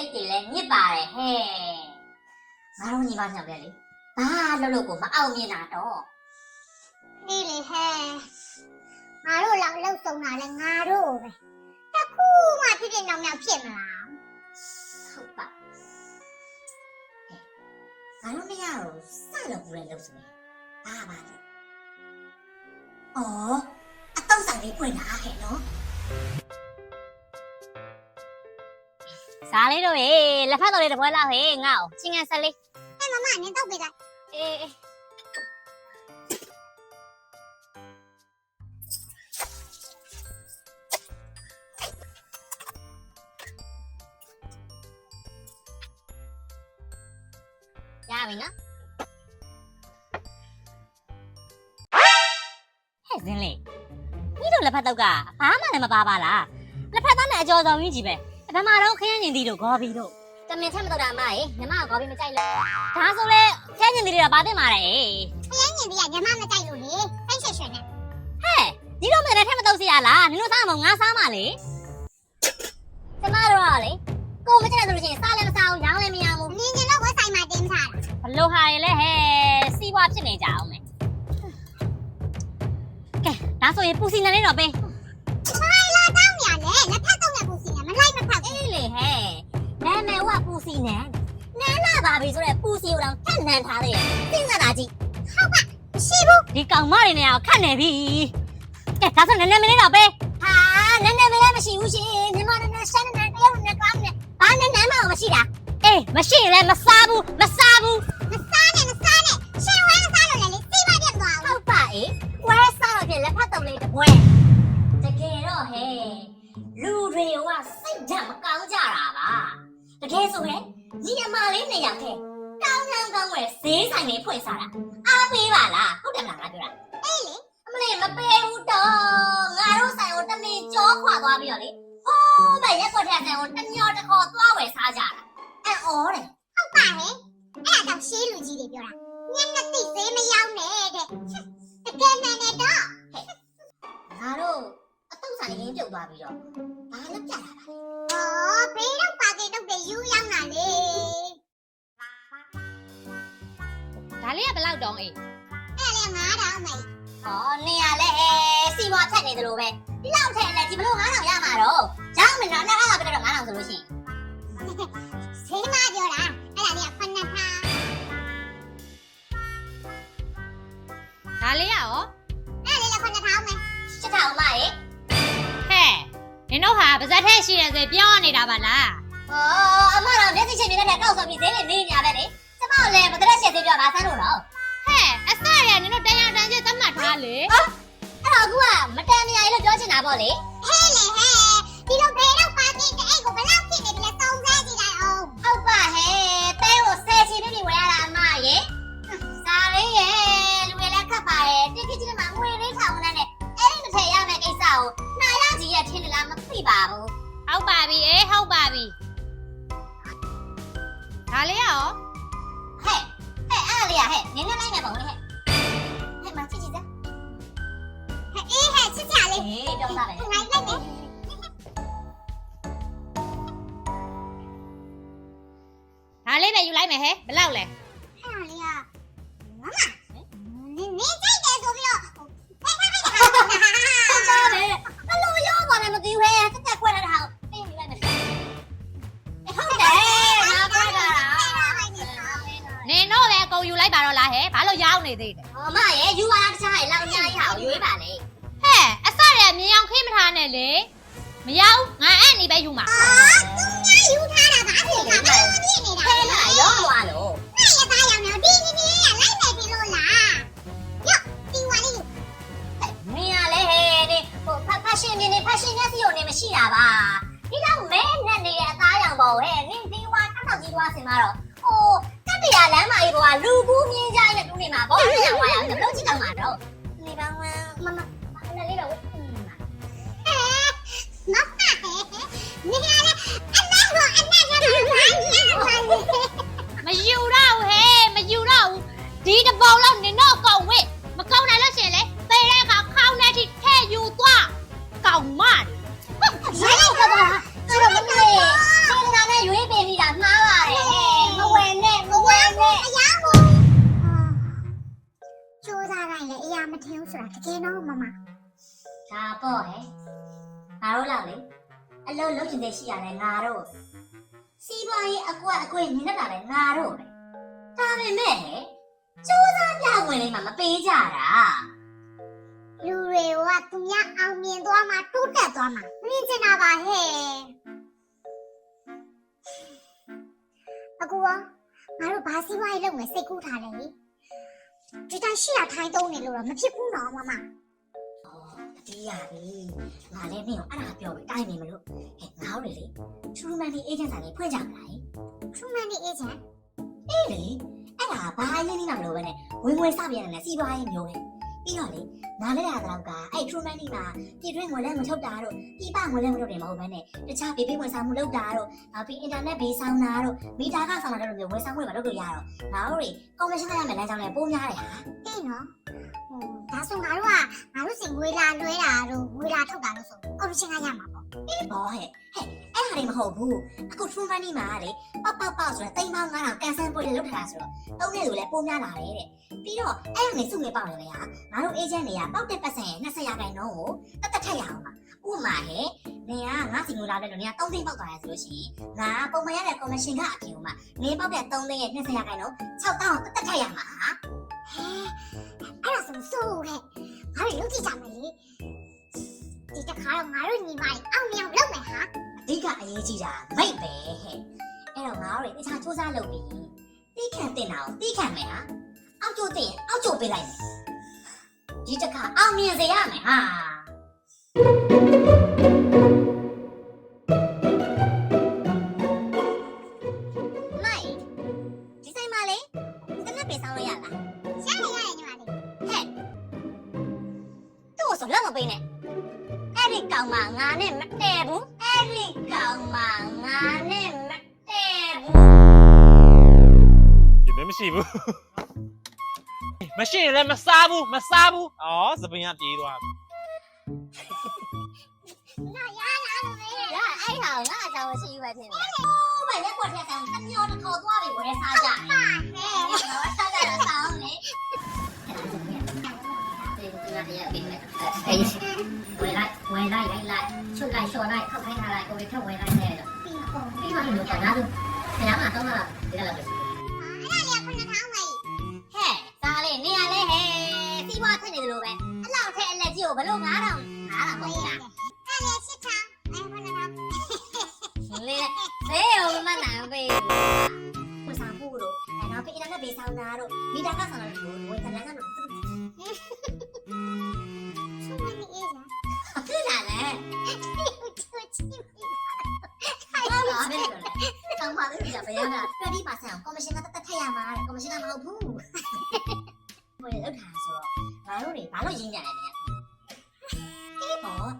စိတ်တွေလည်းညစ်ပါတယ်ဟဲ့ငါတို့ညီမညောင်တယ်လေဘာလို့လို့ကိုမအောင်မြင်တာတော့အေးလေဟဲ့ငါတို့လောက်လောက်စုံတာလဲငါတို့ပဲတစ်ခုမှဖြစ်ဖြစ်နောက်နောက်ဖြစ်မလားဟုတ်ပါဟဲ့ငါတို့မရတော့စလို့ပူရဲလို့ဆိုရင်ဘာပါလဲအော်အတော့ဆိုင်လေးပွင့်တာဟဲ့နော် စားလေးတို့ရေလက်ဖက်တော်လေးတစ်ပွဲလောက်ဟေးငါ့ကိုချင်းငယ်ဆက်လေးဟဲ့မမနင်းတော့ပေးလိုက်အေးအေးရပြီနော်ဟဲ့ဇင်းလေးဒီတို့လက်ဖက်တော့ကဘာမှလည်းမပါပါလားလက်ဖက်သားနဲ့အကျော်ဆောင်ကြီးကြီးပဲ ဘယ်မှာတော့ခရမ်းညင်တီတို့ဂေါ်ဘီတို့တမင်ချက်မတော့တာမရေညီမကကောပြီးမကြိုက်လို့ဒါဆိုလေခရမ်းညင်တီတွေကပါတင်ပါလေဖျင်းညင်ပြီးကညီမမကြိုက်လို့လေဖိတ်ရွှေရွှေနဲ့ဟဲ့ဒီတော့မင်းလည်းထက်မတော့စီရလားနင်တို့စားမငါစားမလေကျမတို့ကလေကိုမကြိုက်လို့ရှိရင်စားလည်းမစားဘူးရောင်းလည်းမရဘူးနင်းကျင်တော့ဝက်ဆိုင်မှာတင်းထားတာဘလို့ဟာရလဲဟဲ့စီးပွားဖြစ်နေကြအောင်မယ်ကဲဒါဆိုရင်ပူစီနန်လေးတော့ပေး ကိုတော့ထက်နန်းထားတယ်စဉ်းစားတာကြည့်မရှိဘူးဒီကောင်မတွေနဲ့အောင်ခတ်နေပြီကဲဒါဆိုနည်းနည်းမလေးတော့ပေးဟာနန်းနန်းမလည်းမရှိဘူးရှင်ညီမနန်းနန်းရှမ်းနန်းတယောက်နန်းကောင်းနေဘာနန်းနန်းမှမရှိတာအေးမရှိရင်လည်းမစားဘူးမစားဘူးမစားနဲ့မစားနဲ့ရှင်ဝဲမစားလို့လည်းလေစီးမပြတ်သွားဘူးဟုတ်ပါအေးဝဲစားတော့ပြင်လက်ဖက်တုံးလေးတစ်ပွဲတကယ်တော့ဟဲ့လူတွေကစိတ်ဓာတ်မကောင်းကြတာပါတကယ်ဆိုရင်ညီအမလေးနေရောက်ခဲ့ ကောင်းကောင်းကောင်းဝဲဈေးဆိုင်လေးဖွင့်စားတာအားပေးပါလားဟုတ်တယ်မလားငါပြောတာအေးလေအမလေးမပေးဘူးတော့ငါတို့ဆိုင်ကိုတမင်ကြောခွာသွားပြီးတော့လေဟိုးမရက်ွက်တဲ့ဆိုင်ကိုတညောတစ်ခေါ်သွားဝယ်စားကြတာအဲ့အော်တယ်ဟုတ်ပါဟဲ့အဲ့ဒါကြောင့်ရှေးလူကြီးတွေပြောတာညနေတိဈေးမရောက်နဲ့တဲ့တကယ်နဲ့နဲ့တော့ငါတို့အတုဆိုင်ရင်းပြုတ်သွားပြီးတော့ဘာလို့ပြတာပါလဲ လေးကဘယ်လောက်တောင်းအေးအဲ့လေ9000မေ။ဟောနေရလဲဟဲ့စီမွားထက်နေသလိုပဲဒီလောက်ထက်လဲဒီဘလို့9000ရမှာတော့ရောင်းမယ်နော်နောက်အားပြတော့9000ဆိုလို့ရှိရင်ဈေးမပြောတာအဲ့ဒါလေးကဖဏထားဒါလေးကရောအဲ့လေးလည်းဖဏထားမယ်ချစ်ထောင်မရေဟဲ့နင်တို့ဟာပါဇက်ထက်ရှိရစေပြောနေတာပါလားဟောအမတော့မျက်စိချင်းနေတဲ့ကောက်ဆိုပြီးဈေးတွေနေညာပဲလေ ကျမလည်းမတရက်ချက်သေးပြောပါဆန်းလို့တော့ဟဲ့အစရနင်တို့တရားတန်ချက်သတ်မှတ်ထားလေအဲ့တော့အခုကမတန်နေရလို့ပြောချင်တာပေါ့လေဟဲ့လေဟဲ့ဒီလိုဘေးတော့ပါကေတဲ့အဲ့ကိုဘယ်လောက်ဖြစ်နေပြီလဲသုံးစားကြည့်လိုက်အောင်ဟုတ်ပါဟဲ့တဲကိုဆယ်ချီပြီးပြီးဝယ်ရတာအမရေစားလေးရဲ့လူတွေလည်းခတ်ပါရဲ့တိတိကျကျမှငွေလေးထောင်နေနဲ့အဲ့ဒီတစ်ထည့်ရမယ့်ကိစ္စကိုနှာရကြီးရဲ့ထင်တယ်လားမသိပါဘူးဟုတ်ပါပြီအေးဟုတ်ပါပြီဒါလေးကရောဟဲ့ ဟဲ့အားလေးရဟဲ့နင်းနေလိုက်မယ်ပုံလေးဟဲ့ဟဲ့မချစ်ချစ်စမ်းဟဲ့အေးဟဲ့ချစ်ချလေးဟေးပြောသားပဲငိုင်းလိုက်မယ်ဒါလေးပဲယူလိုက်မယ်ဟဲ့ဘယ်လောက်လဲအဲ့ဒါလေးကမမ ဟဲ့ဘာလို့ရောက်နေသေးတယ်ဟောမရဲ့ယူလာတခြားရဲ့လောက်ညားရအောင်ရွေးပါလေဟဲ့အစရမြင်အောင်ခင်းမထားနဲ့လေမရောက်ငါအဲ့နေပဲယူမှာအာသူများယူထားတာဘာဖြစ်လဲဘာလို့ဖြစ်နေတာခဲလာရောသွားလို့အဲ့ရသားရောင်ရောဒီဒီဒီကလိုက်မယ်ပြီလို့လားယောဒီဝါလေးမင်းကလည်းဟဲ့ဒီဟိုဖက်ရှင်နေနေဖက်ရှင်မျက်စိကိုနေမရှိတာပါဒီတော့မဲနဲ့နေရဲ့အသားရောင်ပေါ်ဟဲ့နင်းဒီဝါတောက်တောက်ကြီးသွားစင်မှာတော့ဟိုကတ္တ ရာလမ်းမကြီးပေါ်ကလူဘူးမြင်းကြိုင်းနဲ့တူနေမှာပေါ့အဲ့ဒါဝါရောင်ဘလို့ကြည့်တော့မှာတော့နေပါဝမ်းမမအဲ့လေးတော့ဝတ်နေမှာမဖတ်ဟဲ့နေရလေအနက်ကိုအနက်ထပ်ပြီးဘာညာပါလဲမယူတော့ဘူးဟဲ့မယူတော့ဘူးဒီတစ်ပုံလောက်နင်တို့အကု ဆိုတာတကယ်တော့မမဒါပေါ့ဟဲ့ငါတို့လောက်လေအလုံးလုံးချင်တဲ့ရှိရတယ်ငါတို့စီးပွားရေးအကွက်အကွက်ညင်နေတာလည်းငါတို့ပဲဒါပေမဲ့ဟဲ့စူးစမ်းပြဝင်လေးမှမပေးကြတာလူတွေကသူများအောင်မြင်သွားမှတိုးတက်သွားမှမြင်ချင်တာပါဟဲ့အကူကငါတို့ဘာစီးပွားရေးလုပ်မယ်စိတ်ကူးထားတယ်လေ ဒီတိုင်းရှိရထိုင်းသုံးနေလို့တော့မဖြစ်ဘူးနော်မမအတီးရပြီငါလည်းမင်းကိုအဲ့ဒါပြောပြီးတိုင်းနေမလို့ဟဲ့ငါ့လေလေ True Money Agent ဆိုင်လေးဖွင့်ကြမလား True Money Agent အေးလေအဲ့ဒါဘာအရင်နေမှမလို့ပဲနဲ့ဝင်ဝင်စပြရတဲ့စီးပွားရေးမျိုးပဲ ပြီးတော့လေနားလဲရတဲ့တော့ကအဲ့ထရူမန်ဒီမှာပြည်တွင်းငွေလဲမထုတ်တာတို့ပြည်ပငွေလဲမထုတ်တယ်မဟုတ်ဘဲနဲ့တခြားဘေးဘေးဝင်ဆောင်မှုလုပ်တာတို့နောက်ပြီးအင်တာနက်ဘေးဆောင်တာတို့မီတာကဆောင်တာတို့မျိုးဝင်ဆောင်မှုတွေမလုပ်လို့ရတော့ငါတို့တွေကော်မရှင်ရမယ်လမ်းကြောင်းနဲ့ပိုးများတယ်ဟာအေးနော်ဟိုဒါဆိုငါတို့ကငါတို့စင်ငွေလာလွှဲတာတို့ငွေလာထုတ်တာလို့ဆိုကော်မရှင်ကရမှာပေါ့ဘောဟဲ့ဟဲ့ အဲ့ဟာတွေမဟုတ်ဘူးအခုထရူမန်ဒီမှာလေပေါက်ပေါက်ပေါက်ဆိုတော့တိမ်ပေါင်း9000ကန်ဆယ်ပွဲတွေလုပ်ထားတာဆိုတော့တုံးတဲ့လူလည်းပိုးများလာတယ်တဲ့ပြီးတော့အဲ့ဒါနေစုငွေပေါက်နေလေဟာငါတို့အေဂျင့်တွေကပေါက်တဲ့ပတ်စံရဲ့20ရာခိုင်နှုန်းကိုတတ်တတ်ထက်ရအောင်ပါဥပမာဟဲ့နေကငါစီငွေလာတဲ့လူနေက3သိန်းပေါက်သွားရဆိုလို့ရှိရင်ငါပုံမှန်ရတဲ့ကော်မရှင်ကအပြင်မှာနေပေါက်တဲ့3သိန်းရဲ့20ရာခိုင်နှုန်း6တောင်းတတ်တတ်ထက်ရမှာဟာဟဲအဲ့ဒါဆိုဆိုဟဲ့ငါတို့လုပ်ကြည့်ကြမယ်လေဒီတစ်ခါတော့ငါတို့ညီမကြီးအောင်မြောင်လုပ်မယ်ဟာအ ဓိကအရေးကြီးတာမိတ်ပဲဟဲ့အဲ့တော့ငါတို့တွေတခြားစူးစမ်းလုပ်ပြီးတိခံတင်တာကိုတိခံမယ်ဟာအောက်ကျိုးတင်အောက်ကျိုးပေးလိုက်မယ်ဒီတစ်ခါအောင်မြင်စေရမယ်ဟာမိုက်ဒီဆိုင်မှာလေတနက်ပြေဆောင်လို့ရလားရတယ်ရတယ်ညီမလေးဟဲ့သူ့ကိုဆိုလောက်မပေးနဲ့အဲ့ဒီကောင်မငါနဲ့မတည့်ဘူး အဲ့ဒီကောင်မငါနဲ့မတည့်ဘူးရှင်လည်းမရှိဘူးမရှိရင်လည်းမစားဘူးမစားဘူးဩသပင်ကပြေးသွားပြီငါရလာလို့လေရအဲ့ဟာငါအကြောင်းရှိပဲဖြစ်နေတယ်။ဟိုမရက်ကွက်ထက်ဆောင်တစ်မျိုးတစ်ခေါ်သွားပြီဝယ်စားကြတယ်ဟဲ့။တော့စားကြတာစောင်းလေ။ ဝင်လိုက်ဝင်လိုက်လိုက်လိုက်ချွတ်လိုက်လျှော်လိုက်ခောက်ခိုင်းထားလိုက်ကိုယ်ထက်ဝင်လိုက်တဲ့တော့ပြီးကုန်ပြီးမှလို့ကတော့သူဆရာမတော့လာဒီကလာပဲအဲ့ဒါလေးကခုနထောင်းမေးဟဲ့စားလေနေရလဲဟဲ့စီးပွားထက်နေတယ်လို့ပဲအလောက်ထက်အလက်ကြီးကိုဘလို့9000 9000မဟုတ်လားအဲ့လေချစ်ထောင်းအဲ့ခုနထောင်းလေသေရောမမနိုင်ပဲကိုစားဖို့တော့အဲနောက်ပြီးအင်တာနက်ဘေးဆောင်တာတော့မီတာကဆောင်တာတို့ဝင်တလန်းကတော့ မှာသူတို့ကဘယ်ရောက်တာ20%အောင်ကော်မရှင်ကတတ်တတ်ထက်ရမှာတဲ့ကော်မရှင်ကမဟုတ်ဘူးဘယ်လောက်တာဆိုတော့ငါတို့တွေဘာလို့ရင်းကြတယ်လဲအေးပေါ့